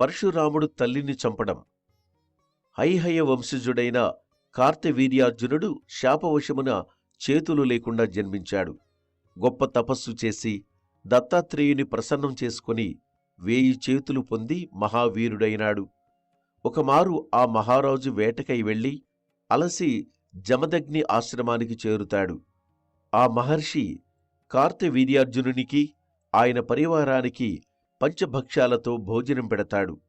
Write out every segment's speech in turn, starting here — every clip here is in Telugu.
పరశురాముడు తల్లిని చంపడం. హైహయ వంశజుడైన కార్తవీర్యార్జునుడు శాపవశమున చేతులు లేకుండా జన్మించాడు. గొప్ప తపస్సు చేసి దత్తాత్రేయుని ప్రసన్నం చేసుకుని వేయి చేతులు పొంది మహావీరుడైనాడు. ఒకమారు ఆ మహారాజు వేటకై వెళ్ళి అలసి జమదగ్ని ఆశ్రమానికి చేరుతాడు. ఆ మహర్షి కార్తవీర్యార్జునునికి ఆయన పరివారానికి పంచభక్ష్యాలతో భోజనం పెడతాడు.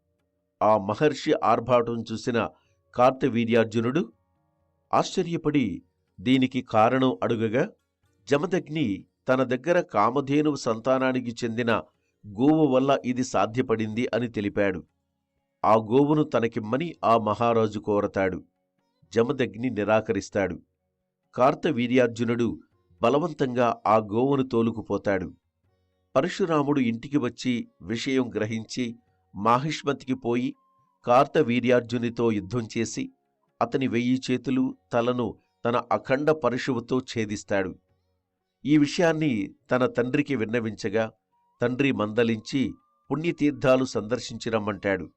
ఆ మహర్షి ఆర్భాటం చూసిన కార్తవీర్యార్జునుడు ఆశ్చర్యపడి దీనికి కారణం అడుగగా జమదగ్ని తన దగ్గర కామధేనువు సంతానానికి చెందిన గోవు వల్ల ఇది సాధ్యపడింది అని తెలిపాడు. ఆ గోవును తనకిమ్మని ఆ మహారాజు కోరతాడు. జమదగ్ని నిరాకరిస్తాడు. కార్తవీర్యార్జునుడు బలవంతంగా ఆ గోవును తోలుకుపోతాడు. పరశురాముడు ఇంటికి వచ్చి విషయం గ్రహించి మాహిష్మతికి పోయి కార్తవీర్యార్జునితో యుద్ధం చేసి అతని వెయ్యి చేతులు తలను తన అఖండ పరశువుతో ఛేదిస్తాడు. ఈ విషయాన్ని తన తండ్రికి విన్నవించగా తండ్రి మందలించి పుణ్యతీర్థాలు సందర్శించి రమ్మంటాడు.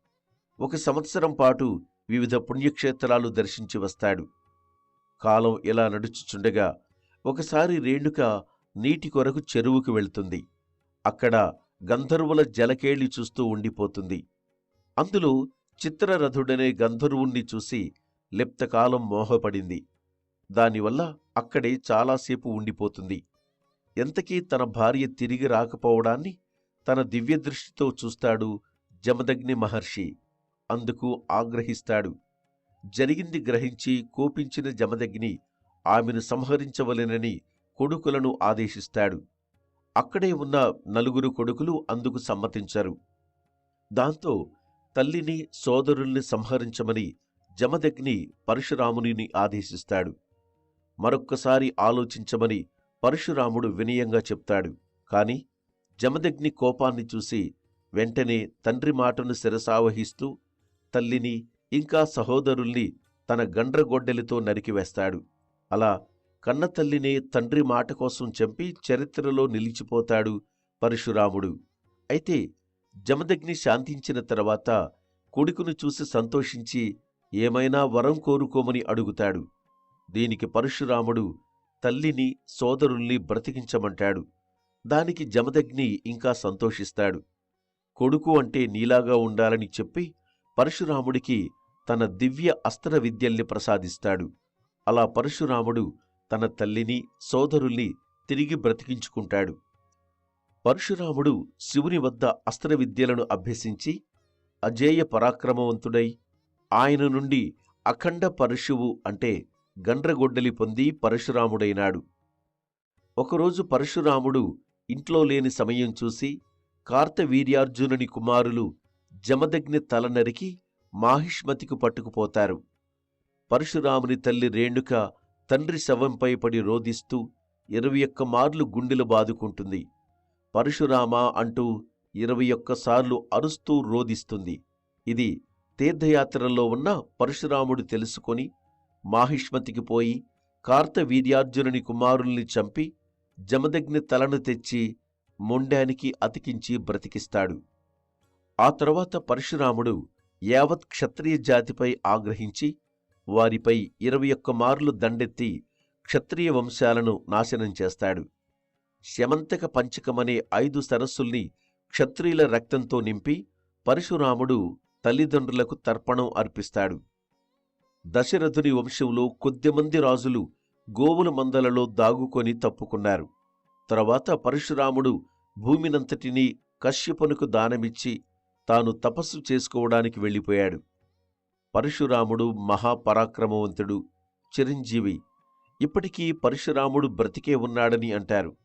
ఒక సంవత్సరం పాటు వివిధ పుణ్యక్షేత్రాలు దర్శించి వస్తాడు. కాలం ఇలా నడుచుచుండగా ఒకసారి రేణుక నీటి కొరకు చెరువుకు వెళ్తుంది. అక్కడ గంధర్వుల జలకేళి చూస్తూ ఉండిపోతుంది. అందులో చిత్రరథుడనే గంధర్వుణ్ణి చూసి లిప్తకాలం మోహపడింది. దానివల్ల అక్కడే చాలాసేపు ఉండిపోతుంది. ఎంతకీ తన భార్య తిరిగి రాకపోవడాన్ని తన దివ్యదృష్టితో చూస్తాడు జమదగ్ని మహర్షి. అందుకు ఆగ్రహిస్తాడు. జరిగింది గ్రహించి కోపించిన జమదగ్ని ఆమెను సంహరించవలెనని కొడుకులను ఆదేశిస్తాడు. అక్కడే ఉన్న నలుగురు కొడుకులు అందుకు సమ్మతించారు. దాంతో తల్లిని సోదరుల్ని సంహరించమని జమదగ్ని పరశురామునిని ఆదేశిస్తాడు. మరొక్కసారి ఆలోచించమని పరశురాముడు వినయంగా చెప్తాడు. కాని జమదగ్ని కోపాన్ని చూసి వెంటనే తండ్రి మాటను శిరసావహిస్తూ తల్లిని ఇంకా సహోదరుల్ని తన గండ్రగొడ్డలితో నరికివేస్తాడు. అలా కన్నతల్లినే తండ్రి మాట కోసం చంపి చరిత్రలో నిలిచిపోతాడు పరశురాముడు. అయితే జమదగ్ని శాంతించిన తర్వాత కొడుకును చూసి సంతోషించి ఏమైనా వరం కోరుకోమని అడుగుతాడు. దీనికి పరశురాముడు తల్లిని సోదరుల్ని బ్రతికించమంటాడు. దానికి జమదగ్ని ఇంకా సంతోషిస్తాడు. కొడుకు అంటే నీలాగా ఉండాలని చెప్పి పరశురాముడికి తన దివ్య అస్త్ర విద్యల్ని ప్రసాదిస్తాడు. అలా పరశురాముడు తన తల్లిని సోదరుల్ని తిరిగి బ్రతికించుకుంటాడు. పరశురాముడు శివుని వద్ద అస్త్ర విద్యలను అభ్యసించి అజేయ పరాక్రమవంతుడై ఆయన నుండి అఖండ పరశువు అంటే గండ్రగొడ్డలి పొంది పరశురాముడైనాడు. ఒకరోజు పరశురాముడు ఇంట్లో లేని సమయం చూసి కార్తవీర్యార్జునుని కుమారులు జమదగ్ని తల నరికి మాహిష్మతికి పట్టుకుపోతారు. పరశురాముని తల్లి రేణుక తండ్రి శవంపై పడి రోదిస్తూ ఇరవై ఒక్క మార్లు గుండెలు బాదుకుంటుంది. పరశురామ అంటూ ఇరవై ఒక్కసార్లు అరుస్తూ రోధిస్తుంది. ఇది తీర్థయాత్రలో ఉన్న పరశురాముడు తెలుసుకొని మాహిష్మతికి పోయి కార్తవీర్యార్జునుని కుమారుల్ని చంపి జమదగ్ని తలను తెచ్చి మొండానికి అతికించి బ్రతికిస్తాడు. ఆ తరువాత పరశురాముడు యావత్ క్షత్రియ జాతిపై ఆగ్రహించి వారిపై ఇరవై ఒక్క మార్లు దండెత్తి క్షత్రియ వంశాలను నాశనం చేస్తాడు. శమంతక పంచకమనే ఐదు సరస్సుల్ని క్షత్రియుల రక్తంతో నింపి పరశురాముడు తల్లిదండ్రులకు తర్పణం అర్పిస్తాడు. దశరథుని వంశంలో కొద్దిమంది రాజులు గోవుల మందలలో దాగుకొని తప్పుకున్నారు. తర్వాత పరశురాముడు భూమినంతటినీ కశ్యపునకు దానమిచ్చి తాను తపస్సు చేసుకోవడానికి వెళ్ళిపోయాడు. పరశురాముడు మహాపరాక్రమవంతుడు చిరంజీవి. ఇప్పటికీ పరశురాముడు బ్రతికే ఉన్నాడని అంటారు.